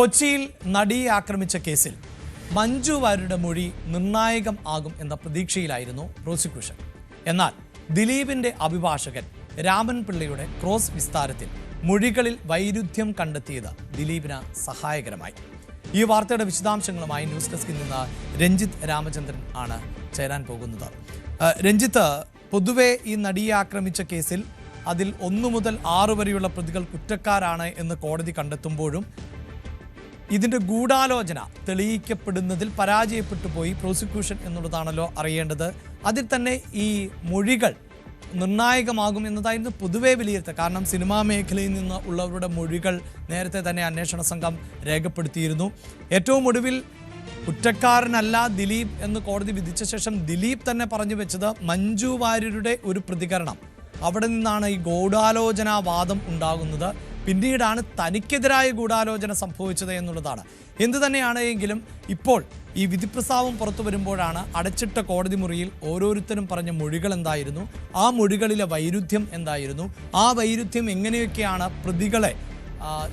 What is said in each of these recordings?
കൊച്ചിയിൽ നടിയെ ആക്രമിച്ച കേസിൽ മഞ്ജു വാര്യരുടെ മൊഴി നിർണായകം ആകും എന്ന പ്രതീക്ഷയിലായിരുന്നു പ്രോസിക്യൂഷൻ എന്നാൽ ദിലീപിന്റെ അഭിഭാഷകൻ രാമൻ പിള്ളയുടെ ക്രോസ് വിസ്താരത്തിൽ മൊഴികളിൽ വൈരുദ്ധ്യം കണ്ടെത്തിയത് ദിലീപിന് സഹായകരമായി. ഈ വാർത്തയുടെ വിശദാംശങ്ങളുമായി ന്യൂസ് ഡെസ്കിൽ നിന്ന് രഞ്ജിത്ത് രാമചന്ദ്രൻ ആണ് ചേരാൻ പോകുന്നത്. രഞ്ജിത്ത് പൊതുവെ ഈ നടിയെ ആക്രമിച്ച കേസിൽ അതിൽ ഒന്നു മുതൽ ആറു വരെയുള്ള പ്രതികൾ കുറ്റക്കാരാണ് എന്ന് കോടതി കണ്ടെത്തുമ്പോഴും ഇതിന്റെ ഗൂഢാലോചന തെളിയിക്കപ്പെടുന്നതിൽ പരാജയപ്പെട്ടു പോയി പ്രോസിക്യൂഷൻ എന്നുള്ളതാണല്ലോ അറിയേണ്ടത്. അതിൽ തന്നെ ഈ മൊഴികൾ നിർണായകമാകും എന്നതായിരുന്നു പൊതുവേ വിലയിരുത്തുക കാരണം സിനിമാ മേഖലയിൽ നിന്ന് ഉള്ളവരുടെ മൊഴികൾ നേരത്തെ തന്നെ അന്വേഷണ സംഘം രേഖപ്പെടുത്തിയിരുന്നു. ഏറ്റവും ഒടുവിൽ കുറ്റക്കാരനല്ല ദിലീപ് എന്ന് കോടതി വിധിച്ച ശേഷം ദിലീപ് തന്നെ പറഞ്ഞു വെച്ചത് മഞ്ജു വാര്യരുടെ ഒരു പ്രതികരണം. അവിടെ നിന്നാണ് ഈ ഗൂഢാലോചനാവാദം ഉണ്ടാകുന്നത്. പിന്നീടാണ് തനിക്കെതിരായ ഗൂഢാലോചന സംഭവിച്ചത് എന്നുള്ളതാണ്. എന്തു തന്നെയാണെങ്കിലും ഇപ്പോൾ ഈ വിധിപ്രസ്താവം പുറത്തു വരുമ്പോഴാണ് അടച്ചിട്ട കോടതി മുറിയിൽ ഓരോരുത്തരും പറഞ്ഞ മൊഴികൾ എന്തായിരുന്നു ആ മൊഴികളിലെ വൈരുദ്ധ്യം എന്തായിരുന്നു ആ വൈരുദ്ധ്യം എങ്ങനെയൊക്കെയാണ് പ്രതികളെ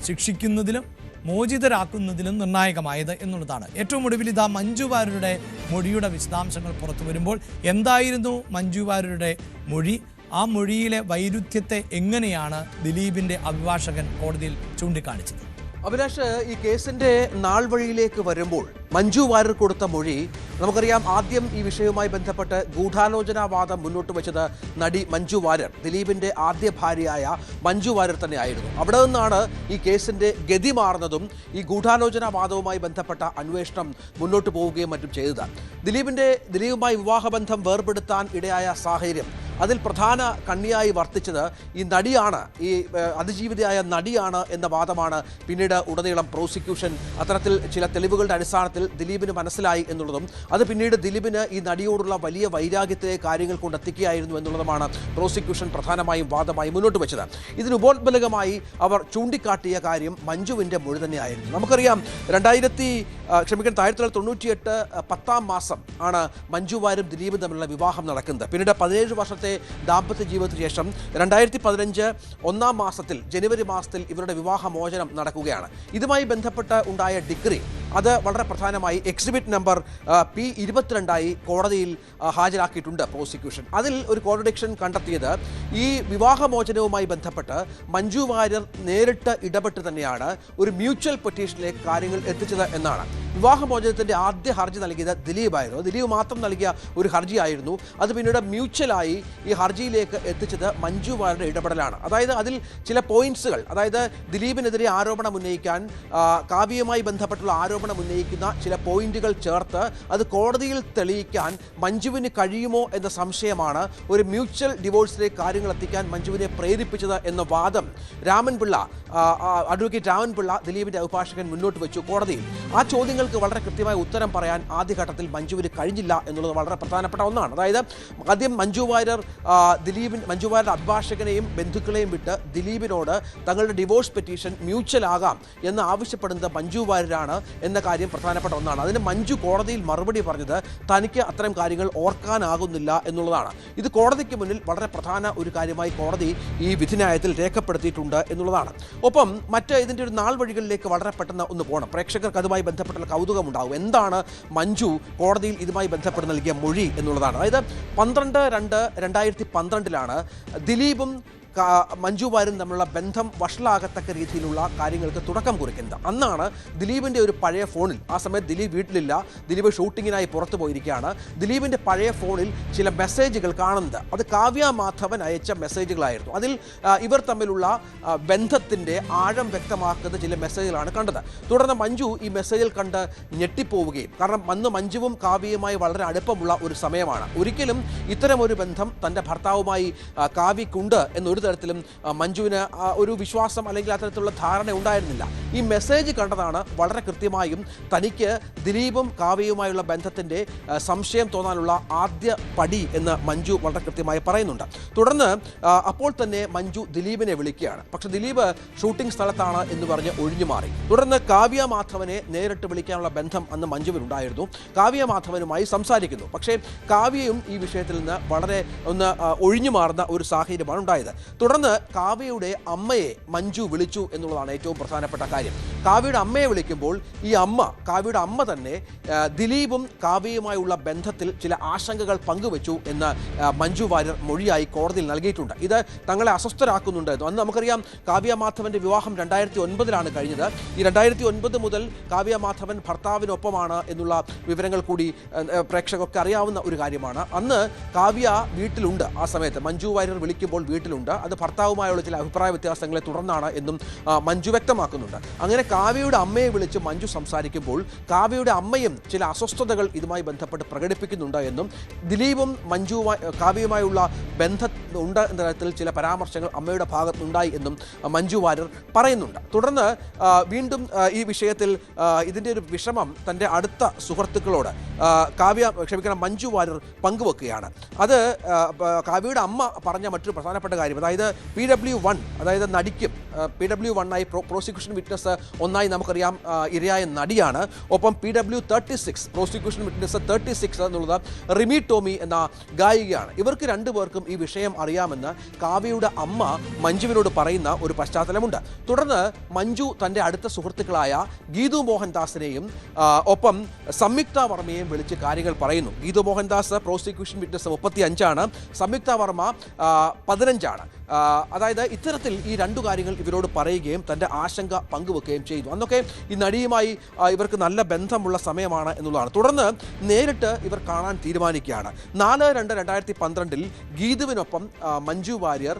ശിക്ഷിക്കുന്നതിലും മോചിതരാക്കുന്നതിലും നിർണായകമായത് എന്നുള്ളതാണ്. ഏറ്റവും ഒടുവിൽ ഇതാ മഞ്ജു വാര്യരുടെ മൊഴിയുടെ വിശദാംശങ്ങൾ പുറത്തു വരുമ്പോൾ എന്തായിരുന്നു മഞ്ജു വാര്യരുടെ മൊഴി? ആ മൊഴിയിലെ വൈരുദ്ധ്യത്തെ എങ്ങനെയാണ് ദിലീപിന്റെ അഭിഭാഷകൻ കോടതിയിൽ ചൂണ്ടിക്കാണിച്ചത്? അഭിലാഷ് ഈ കേസിന്റെ നാൾ വഴിയിലേക്ക് വരുമ്പോൾ മഞ്ജു വാര്യർ കൊടുത്ത മൊഴി നമുക്കറിയാം ആദ്യം ഈ വിഷയവുമായി ബന്ധപ്പെട്ട് ഗൂഢാലോചനാവാദം മുന്നോട്ട് വെച്ചത് നടി മഞ്ജു വാര്യർ ദിലീപിന്റെ ആദ്യ ഭാര്യയായ മഞ്ജു വാര്യർ തന്നെയായിരുന്നു. അവിടെ നിന്നാണ് ഈ കേസിന്റെ ഗതി മാറുന്നതും ഈ ഗൂഢാലോചനാവാദവുമായി ബന്ധപ്പെട്ട അന്വേഷണം മുന്നോട്ട് പോവുകയും മറ്റും ചെയ്തത്. ദിലീപിന്റെ ദിലീപുമായി വിവാഹബന്ധം വേർപെടുത്താൻ ഇടയായ സാഹചര്യം അതിൽ പ്രധാന കണ്ണിയായി വർത്തിച്ചത് ഈ നടിയാണ് ഈ അതിജീവിതയായ നടിയാണ് എന്ന വാദമാണ് പിന്നീട് ഉടനീളം പ്രോസിക്യൂഷൻ അത്തരത്തിൽ ചില തെളിവുകളുടെ അടിസ്ഥാനത്തിൽ ദിലീപിന് മനസ്സിലായി എന്നുള്ളതും അത് പിന്നീട് ദിലീപിന് ഈ നടിയോടുള്ള വലിയ വൈരാഗ്യത്തെ കാര്യങ്ങൾ കൊണ്ടെത്തിക്കുകയായിരുന്നു എന്നുള്ളതുമാണ് പ്രോസിക്യൂഷൻ പ്രധാനമായും വാദമായി മുന്നോട്ട് വെച്ചത്. ഇതിന് ഉപോത്ബലകമായി അവർ ചൂണ്ടിക്കാട്ടിയ കാര്യം മഞ്ജുവിന്റെ മൊഴി തന്നെയായിരുന്നു. നമുക്കറിയാം രണ്ടായിരത്തി ക്ഷമിക്കണം ആയിരത്തി തൊള്ളായിരത്തി തൊണ്ണൂറ്റിയെട്ട് പത്താം മാസം ആണ് മഞ്ജു വാരും ദിലീപും തമ്മിലുള്ള വിവാഹം നടക്കുന്നത്. പിന്നീട് പതിനേഴ് വർഷത്തെ ദാമ്പത്യ ജീവിതത്തിന് ശേഷം രണ്ടായിരത്തി പതിനഞ്ച് ഒന്നാം മാസത്തിൽ ജനുവരി മാസത്തിൽ ഇവരുടെ വിവാഹമോചനം നടക്കുകയാണ്. ഇതുമായി ബന്ധപ്പെട്ട് ഉണ്ടായ ഡിഗ്രി അത് വളരെ പ്രധാനമായി എക്സിബിറ്റ് നമ്പർ പി ഇരുപത്തിരണ്ടായി കോടതിയിൽ ഹാജരാക്കിയിട്ടുണ്ട് പ്രോസിക്യൂഷൻ അതിൽ ഒരു കോൺട്രഡിക്ഷൻ കണ്ടെത്തിയത് ഈ വിവാഹമോചനവുമായി ബന്ധപ്പെട്ട് മഞ്ജു വാര്യർ നേരിട്ട് ഇടപെട്ട് തന്നെയാണ് ഒരു മ്യൂച്വൽ പെറ്റീഷനിലേക്ക് കാര്യങ്ങൾ എത്തിച്ചത് എന്നാണ്. വിവാഹമോചനത്തിന്റെ ആദ്യ ഹർജി നൽകിയത് ദിലീപായിരുന്നു. ദിലീപ് മാത്രം നൽകിയ ഒരു ഹർജിയായിരുന്നു. അത് പിന്നീട് മ്യൂച്വലായി ഈ ഹർജിയിലേക്ക് എത്തിച്ചത് മഞ്ജു വാര്യരുടെ ഇടപെടലാണ്. അതായത് അതിൽ ചില പോയിന്റ്സുകൾ അതായത് ദിലീപിനെതിരെ ആരോപണം ഉന്നയിക്കാൻ കാവ്യയുമായി ബന്ധപ്പെട്ടുള്ള ആരോപണം ഉന്നയിക്കുന്ന ചില പോയിന്റുകൾ ചേർത്ത് അത് കോടതിയിൽ തെളിയിക്കാൻ മഞ്ജുവിന് കഴിയുമോ എന്ന സംശയമാണ് ഒരു മ്യൂച്വൽ ഡിവോഴ്സിലേക്ക് കാര്യങ്ങൾ എത്തിക്കാൻ മഞ്ജുവിനെ പ്രേരിപ്പിച്ചത് എന്ന വാദം രാമൻപിള്ള അഡ്വക്കേറ്റ് രാമൻപിള്ള ദിലീപിന്റെ അഭിഭാഷകൻ മുന്നോട്ട് വെച്ചു കോടതിയിൽ. ആ ചോദ്യങ്ങൾക്ക് വളരെ കൃത്യമായ ഉത്തരം പറയാൻ ആദ്യഘട്ടത്തിൽ മഞ്ജുവിന് കഴിഞ്ഞില്ല എന്നുള്ളത് വളരെ പ്രധാനപ്പെട്ട ഒന്നാണ്. അതായത് ആദ്യം മഞ്ജു വാര്യർ ദിലീപിൻ മഞ്ജു വാര്യർ അഭിഭാഷകനെയും ബന്ധുക്കളെയും വിട്ട് ദിലീപിനോട് തങ്ങളുടെ ഡിവോഴ്സ് പെറ്റീഷൻ മ്യൂച്വൽ ആകാം എന്ന് ആവശ്യപ്പെടുന്നത് മഞ്ജു വാര്യരാണ് എന്ന കാര്യം പ്രധാനപ്പെട്ട ഒന്നാണ്. അതിന് മഞ്ജു കോടതിയിൽ മറുപടി പറഞ്ഞത് തനിക്ക് അത്തരം കാര്യങ്ങൾ ഓർക്കാനാകുന്നില്ല എന്നുള്ളതാണ്. ഇത് കോടതിക്ക് മുന്നിൽ വളരെ പ്രധാന ഒരു കാര്യമായി കോടതി ഈ വിധിന്യായത്തിൽ രേഖപ്പെടുത്തിയിട്ടുണ്ട് എന്നുള്ളതാണ്. ഒപ്പം മറ്റ് ഇതിന്റെ ഒരു നാൾ വഴികളിലേക്ക് വളരെ പെട്ടെന്ന് ഒന്ന് പോകണം. പ്രേക്ഷകർക്ക് അതുമായി ബന്ധപ്പെട്ടുള്ള കൗതുകം ഉണ്ടാകും എന്താണ് മഞ്ജു കോടതിയിൽ ഇതുമായി ബന്ധപ്പെട്ട് നൽകിയ മൊഴി എന്നുള്ളതാണ്. അതായത് പന്ത്രണ്ട് രണ്ട് രണ്ടായിരത്തി പന്ത്രണ്ടിലാണ് ദിലീപും കാ- മഞ്ജു വാര്യരും തമ്മിലുള്ള ബന്ധം വഷളാകത്തക്ക രീതിയിലുള്ള കാര്യങ്ങൾക്ക് തുടക്കം കുറിക്കുന്നത്. അന്നാണ് ദിലീപിന്റെ ഒരു പഴയ ഫോണിൽ ആ സമയത്ത് ദിലീപ് വീട്ടിലില്ല ദിലീപ് ഷൂട്ടിങ്ങിനായി പുറത്തു പോയിരിക്കുകയാണ്. ദിലീപിന്റെ പഴയ ഫോണിൽ ചില മെസ്സേജുകൾ കാണുന്നത്. അത് കാവ്യ മാധവൻ അയച്ച മെസ്സേജുകളായിരുന്നു. അതിൽ ഇവർ തമ്മിലുള്ള ബന്ധത്തിന്റെ ആഴം വ്യക്തമാക്കുന്ന ചില മെസ്സേജുകളാണ് കണ്ടത്. തുടർന്ന് മഞ്ജു ഈ മെസ്സേജിൽ കണ്ട് ഞെട്ടിപ്പോവുകയും കാരണം അന്ന് മഞ്ജുവും കാവ്യയുമായി വളരെ അടുപ്പമുള്ള ഒരു സമയമാണ്. ഒരിക്കലും ഇത്തരമൊരു ബന്ധം തന്റെ ഭർത്താവുമായി കാവ്യക്കുണ്ട് എന്നൊരു തരത്തിലും മഞ്ജുവിന് ഒരു വിശ്വാസം അല്ലെങ്കിൽ അത്തരത്തിലുള്ള ധാരണ ഉണ്ടായിരുന്നില്ല. ഈ മെസ്സേജ് കണ്ടതാണ് വളരെ കൃത്യമായും തനിക്ക് ദിലീപും കാവ്യയുമായുള്ള ബന്ധത്തിന്റെ സംശയം തോന്നാനുള്ള ആദ്യ പടി എന്ന് മഞ്ജു വളരെ കൃത്യമായി പറയുന്നുണ്ട്. തുടർന്ന് അപ്പോൾ തന്നെ മഞ്ജു ദിലീപിനെ വിളിക്കുകയാണ്. പക്ഷെ ദിലീപ് ഷൂട്ടിംഗ് സ്ഥലത്താണ് എന്ന് പറഞ്ഞ് ഒഴിഞ്ഞു മാറി. തുടർന്ന് കാവ്യ മാധവനെ നേരിട്ട് വിളിക്കാനുള്ള ബന്ധം അന്ന് മഞ്ജുവിനുണ്ടായിരുന്നു കാവ്യ മാധവനുമായി സംസാരിക്കുന്നു. പക്ഷേ കാവ്യയും ഈ വിഷയത്തിൽ നിന്ന് വളരെ ഒന്ന് ഒഴിഞ്ഞു മാറുന്ന ഒരു സാഹചര്യമാണ് ഉണ്ടായത്. തുടർന്ന് കാവ്യയുടെ അമ്മയെ മഞ്ജു വിളിച്ചു എന്നുള്ളതാണ് ഏറ്റവും പ്രധാനപ്പെട്ട കാര്യം. കാവ്യയുടെ അമ്മയെ വിളിക്കുമ്പോൾ ഈ അമ്മ കാവ്യയുടെ അമ്മ തന്നെ ദിലീപും കാവ്യയുമായുള്ള ബന്ധത്തിൽ ചില ആശങ്കകൾ പങ്കുവച്ചു എന്ന് മഞ്ജു വാര്യർ മൊഴിയായി കോടതിയിൽ നൽകിയിട്ടുണ്ട്. ഇത് തങ്ങളെ അസ്വസ്ഥരാക്കുന്നുണ്ട്. അന്ന് നമുക്കറിയാം കാവ്യ മാധവന്റെ വിവാഹം രണ്ടായിരത്തി ഒൻപതിലാണ് കഴിഞ്ഞത്. ഈ രണ്ടായിരത്തി ഒൻപത് മുതൽ കാവ്യ മാധവൻ ഭർത്താവിനൊപ്പമാണ് എന്നുള്ള വിവരങ്ങൾ കൂടി പ്രേക്ഷകർക്ക് അറിയാവുന്ന ഒരു കാര്യമാണ്. അന്ന് കാവ്യ വീട്ടിലുണ്ട് ആ സമയത്ത്. മഞ്ജു വാര്യർ വിളിക്കുമ്പോൾ വീട്ടിലുണ്ട്. അത് ഭർത്താവുമായുള്ള ചില അഭിപ്രായ വ്യത്യാസങ്ങളെ തുടർന്നാണ് എന്നും മഞ്ജു വ്യക്തമാക്കുന്നുണ്ട്. അങ്ങനെ കാവ്യയുടെ അമ്മയെ വിളിച്ച് മഞ്ജു സംസാരിക്കുമ്പോൾ കാവ്യയുടെ അമ്മയും ചില അസ്വസ്ഥതകൾ ഇതുമായി ബന്ധപ്പെട്ട് പ്രകടിപ്പിക്കുന്നുണ്ട് എന്നും ദിലീപും മഞ്ജുവുമായി കാവ്യയുമായുള്ള ബന്ധം ഉണ്ട് എന്ന തരത്തിൽ ചില പരാമർശങ്ങൾ അമ്മയുടെ ഭാഗത്തുണ്ടായി എന്നും മഞ്ജു വാര്യർ പറയുന്നുണ്ട്. തുടർന്ന് വീണ്ടും ഈ വിഷയത്തിൽ ഇതിന്റെ ഒരു വിഷമം തന്റെ അടുത്ത സുഹൃത്തുക്കളോട് കാവ്യ ക്ഷമിക്കണം മഞ്ജു വാര്യർ പങ്കുവെക്കുകയാണ്. അത് കാവ്യയുടെ അമ്മ പറഞ്ഞ മറ്റൊരു പ്രധാനപ്പെട്ട കാര്യം അതായത് പി ഡബ്ല്യു വൺ അതായത് നടിക്കും P W pro prosecution witness ഒന്നായി നമുക്കറിയാം ഇരയായ നടിയാണ്. ഒപ്പം P W thirty six prosecution witness thirty six എന്നുള്ളത് റിമി ടോമി എന്ന ഗായികയാണ്. ഇവർക്ക് രണ്ടുപേർക്കും ഈ വിഷയം അറിയാമെന്ന് കാവ്യയുടെ അമ്മ മഞ്ജുവിനോട് പറയുന്ന ഒരു പശ്ചാത്തലമുണ്ട്. തുടർന്ന് മഞ്ജു തന്റെ അടുത്ത സുഹൃത്തുക്കളായ ഗീതു മോഹൻദാസിനെയും ഒപ്പം സംയുക്ത വർമ്മയെയും വിളിച്ച് കാര്യങ്ങൾ പറയുന്നു. ഗീതു മോഹൻദാസ് പ്രോസിക്യൂഷൻ വിറ്റ്നസ് മുപ്പത്തി അഞ്ചാണ് സംയുക്ത വർമ്മ പതിനഞ്ചാണ്. അതായത് ഇത്തരത്തിൽ ഈ രണ്ടു കാര്യങ്ങൾ ഇവരോട് പറയുകയും തന്റെ ആശങ്ക പങ്കുവെക്കുകയും ചെയ്തു. അന്നൊക്കെ ഈ നടിയുമായി ഇവർക്ക് നല്ല ബന്ധമുള്ള സമയമാണ് എന്നുള്ളതാണ്. തുടർന്ന് നേരിട്ട് ഇവർ കാണാൻ തീരുമാനിക്കുകയാണ്. നാല് രണ്ട് രണ്ടായിരത്തി പന്ത്രണ്ടിൽ ഗീതുവിനൊപ്പം മഞ്ജു വാര്യർ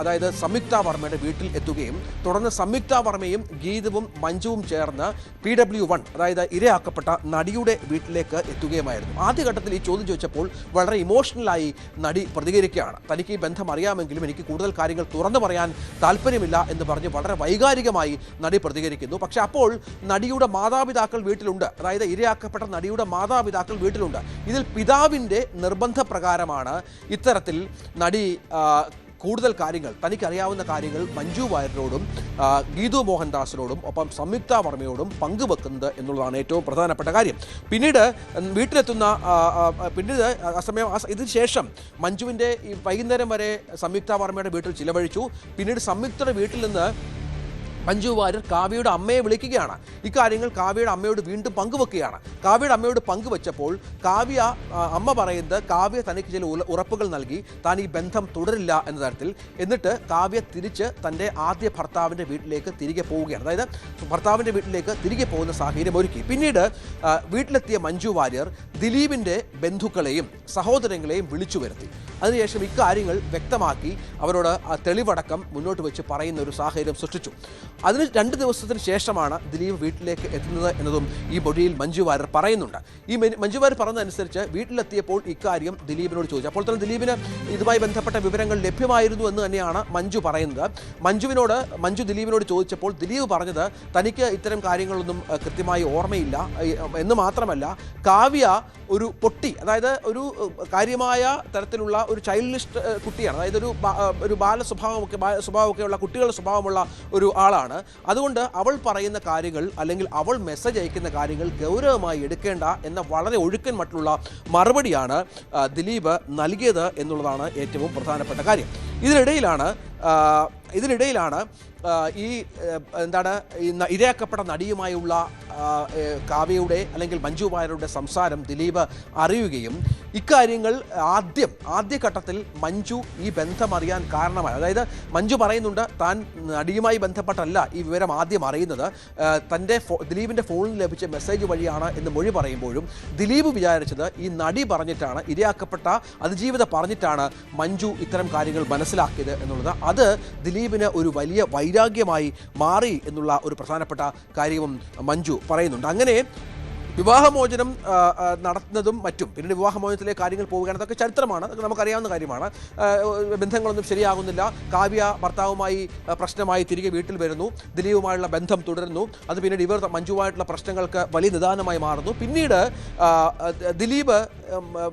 അതായത് സംയുക്ത വർമ്മയുടെ വീട്ടിൽ എത്തുകയും തുടർന്ന് സംയുക്ത വർമ്മയും ഗീതുവും മഞ്ജുവും ചേർന്ന് പി ഡബ്ല്യു വൺ അതായത് ഇരയാക്കപ്പെട്ട നടിയുടെ വീട്ടിലേക്ക് എത്തുകയുമായിരുന്നു. ആദ്യഘട്ടത്തിൽ ഈ ചോദ്യം ചോദിച്ചപ്പോൾ വളരെ ഇമോഷണലായി നടി പ്രതികരിക്കുകയാണ്. തനിക്ക് ഈ ബന്ധം അറിയാമെങ്കിലും എനിക്ക് കൂടുതൽ കാര്യങ്ങൾ തുറന്നു പറയാൻ താല്പര്യമില്ല എന്ന് പറഞ്ഞ് വളരെ വൈകാരികമായി നടി പ്രതികരിക്കുന്നു. പക്ഷെ അപ്പോൾ നടിയുടെ മാതാപിതാക്കൾ വീട്ടിലുണ്ട്. അതായത് ഇരയാക്കപ്പെട്ട നടിയുടെ മാതാപിതാക്കൾ വീട്ടിലുണ്ട്. ഇതിൽ പിതാവിന്റെ നിർബന്ധപ്രകാരമാണ് ഇത്തരത്തിൽ നടി കൂടുതൽ കാര്യങ്ങൾ തനിക്കറിയാവുന്ന കാര്യങ്ങൾ മഞ്ജു വാര്യരോടും ഗീതു മോഹൻദാസിനോടും ഒപ്പം സംയുക്ത വർമ്മയോടും പങ്കുവെക്കുന്നത് എന്നുള്ളതാണ് ഏറ്റവും പ്രധാനപ്പെട്ട കാര്യം. പിന്നീട് വീട്ടിലെത്തുന്ന പിന്നീട് ആ സമയം ആ ഇതിന് ശേഷം മഞ്ജുവിന്റെ ഈ വൈകുന്നേരം വരെ സംയുക്ത വർമ്മയുടെ വീട്ടിൽ ചിലവഴിച്ചു. പിന്നീട് സംയുക്തയുടെ വീട്ടിൽ നിന്ന് മഞ്ജു വാര്യർ കാവ്യയുടെ അമ്മയെ വിളിക്കുകയാണ്. ഇക്കാര്യങ്ങൾ കാവ്യയുടെ അമ്മയോട് വീണ്ടും പങ്കുവെക്കുകയാണ്. കാവ്യയുടെ അമ്മയോട് പങ്കുവെച്ചപ്പോൾ കാവ്യ അമ്മ പറയുന്നത് കാവ്യ തനിക്ക് ചില ഉറപ്പുകൾ നൽകി താൻ ഈ ബന്ധം തുടരില്ല എന്ന തരത്തിൽ. എന്നിട്ട് കാവ്യ തിരിച്ച് തന്റെ ആദ്യ ഭർത്താവിന്റെ വീട്ടിലേക്ക് തിരികെ പോവുകയാണ്. അതായത് ഭർത്താവിന്റെ വീട്ടിലേക്ക് തിരികെ പോകുന്ന സാഹചര്യം ഒരുക്കി. പിന്നീട് വീട്ടിലെത്തിയ മഞ്ജു വാര്യർ ദിലീപിന്റെ ബന്ധുക്കളെയും സഹോദരങ്ങളെയും വിളിച്ചു വരുത്തി. അതിനുശേഷം ഇക്കാര്യങ്ങൾ വ്യക്തമാക്കി അവരോട് തെളിവടക്കം മുന്നോട്ട് വെച്ച് പറയുന്ന ഒരു സാഹചര്യം സൃഷ്ടിച്ചു. അതിന് രണ്ട് ദിവസത്തിന് ശേഷമാണ് ദിലീപ് വീട്ടിലേക്ക് എത്തുന്നത് എന്നതും ഈ മൊഴിയിൽ മഞ്ജു വാര്യർ പറയുന്നുണ്ട്. ഈ മഞ്ജു വാര്യർ പറഞ്ഞതനുസരിച്ച് വീട്ടിലെത്തിയപ്പോൾ ഇക്കാര്യം ദിലീപിനോട് ചോദിച്ചു. അപ്പോൾ തന്നെ ദിലീപിന് ഇതുമായി ബന്ധപ്പെട്ട വിവരങ്ങൾ ലഭ്യമായിരുന്നു എന്ന് തന്നെയാണ് മഞ്ജു പറയുന്നത്. മഞ്ജുവിനോട് മഞ്ജു ദിലീപിനോട് ചോദിച്ചപ്പോൾ ദിലീപ് പറഞ്ഞത് തനിക്ക് ഇത്തരം കാര്യങ്ങളൊന്നും കൃത്യമായി ഓർമ്മയില്ല. എന്ന് മാത്രമല്ല കാവ്യ ഒരു പൊട്ടി അതായത് ഒരു കാര്യമായ തരത്തിലുള്ള ഒരു ചൈൽഡിഷ് കുട്ടിയാണ്. അതായത് ഒരു ഒരു ബാല സ്വഭാവമൊക്കെ സ്വഭാവമൊക്കെയുള്ള കുട്ടികളുടെ സ്വഭാവമുള്ള ഒരു ആളാണ്. അതുകൊണ്ട് അവൾ പറയുന്ന കാര്യങ്ങൾ അല്ലെങ്കിൽ അവൾ മെസ്സേജ് അയക്കുന്ന കാര്യങ്ങൾ ഗൗരവമായി എടുക്കേണ്ട എന്ന വളരെ ഒഴുക്കൻ മറ്റുള്ള മറുപടിയാണ് ദിലീപ് നൽകിയത് എന്നുള്ളതാണ് ഏറ്റവും പ്രധാനപ്പെട്ട കാര്യം. ഇതിനിടയിലാണ് ഇതിനിടയിലാണ് ഈ എന്താണ് ഈ ഇരയാക്കപ്പെട്ട നടിയുമായുള്ള കാവ്യയുടെ അല്ലെങ്കിൽ മഞ്ജു വാര്യരുടെ സംസാരം ദിലീപ് അറിയുകയും ഇക്കാര്യങ്ങൾ ആദ്യം ആദ്യഘട്ടത്തിൽ മഞ്ജു ഈ ബന്ധം അറിയാൻ കാരണമായി. അതായത് മഞ്ജു പറയുന്നുണ്ട് താൻ നടിയുമായി ബന്ധപ്പെട്ടല്ല ഈ വിവരം ആദ്യം അറിയുന്നത്. തന്റെ ഫോ ദിലീപിന്റെ ഫോണിൽ ലഭിച്ച മെസ്സേജ് വഴിയാണ് എന്ന് മൊഴി പറയുമ്പോഴും ദിലീപ് വിചാരിച്ചത് ഈ നടി പറഞ്ഞിട്ടാണ് ഇരയാക്കപ്പെട്ട അതിജീവിത പറഞ്ഞിട്ടാണ് മഞ്ജു ഇത്തരം കാര്യങ്ങൾ മനസ്സിലാക്കിയത് എന്നുള്ളത്. അത് ദിലീപിന് ഒരു വലിയ വൈരാഗ്യമായി മാറി എന്നുള്ള ഒരു പ്രധാനപ്പെട്ട കാര്യവും മഞ്ജു പറയുന്നുണ്ട്. അങ്ങനെ വിവാഹമോചനം നടത്തുന്നതും മറ്റും പിന്നീട് വിവാഹമോചനത്തിലെ കാര്യങ്ങൾ പോവുകയാണ്. അതൊക്കെ ചരിത്രമാണ് അതൊക്കെ നമുക്കറിയാവുന്ന കാര്യമാണ്. ബന്ധങ്ങളൊന്നും ശരിയാകുന്നില്ല. കാവ്യ ഭർത്താവുമായി പ്രശ്നമായി തിരികെ വീട്ടിൽ വരുന്നു. ദിലീപുമായുള്ള ബന്ധം തുടരുന്നു. അത് പിന്നീട് ഇവർ മഞ്ജുവായിട്ടുള്ള പ്രശ്നങ്ങൾക്ക് വലിയ നിദാനമായി മാറുന്നു. പിന്നീട് ദിലീപ്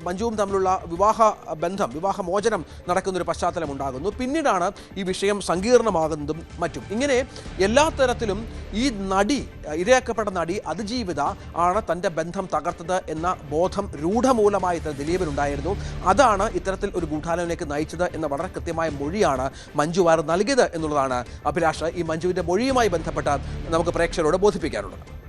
മഞ്ജുവും തമ്മിലുള്ള വിവാഹ ബന്ധം വിവാഹ മോചനം നടക്കുന്നൊരു പശ്ചാത്തലം ഉണ്ടാകുന്നു. പിന്നീടാണ് ഈ വിഷയം സങ്കീർണമാകുന്നതും മറ്റും. ഇങ്ങനെ എല്ലാ തരത്തിലും ഈ നടി ഇരയാക്കപ്പെട്ട നടി അതിജീവിത ആണ് തന്റെ ബന്ധം തകർത്തത് എന്ന ബോധം രൂഢമൂലമായി ദിലീപിനുണ്ടായിരുന്നു. അതാണ് ഇത്തരത്തിൽ ഒരു ഗൂഢാലോചനയ്ക്ക് നയിച്ചത് എന്ന വളരെ കൃത്യമായ മൊഴിയാണ് മഞ്ജു വാർ നൽകിയത് എന്നുള്ളതാണ് അഭിലാഷ്. ഈ മഞ്ജുവിന്റെ മൊഴിയുമായി ബന്ധപ്പെട്ട് നമുക്ക് പ്രേക്ഷകരോട് ബോധിപ്പിക്കാനുള്ളത്.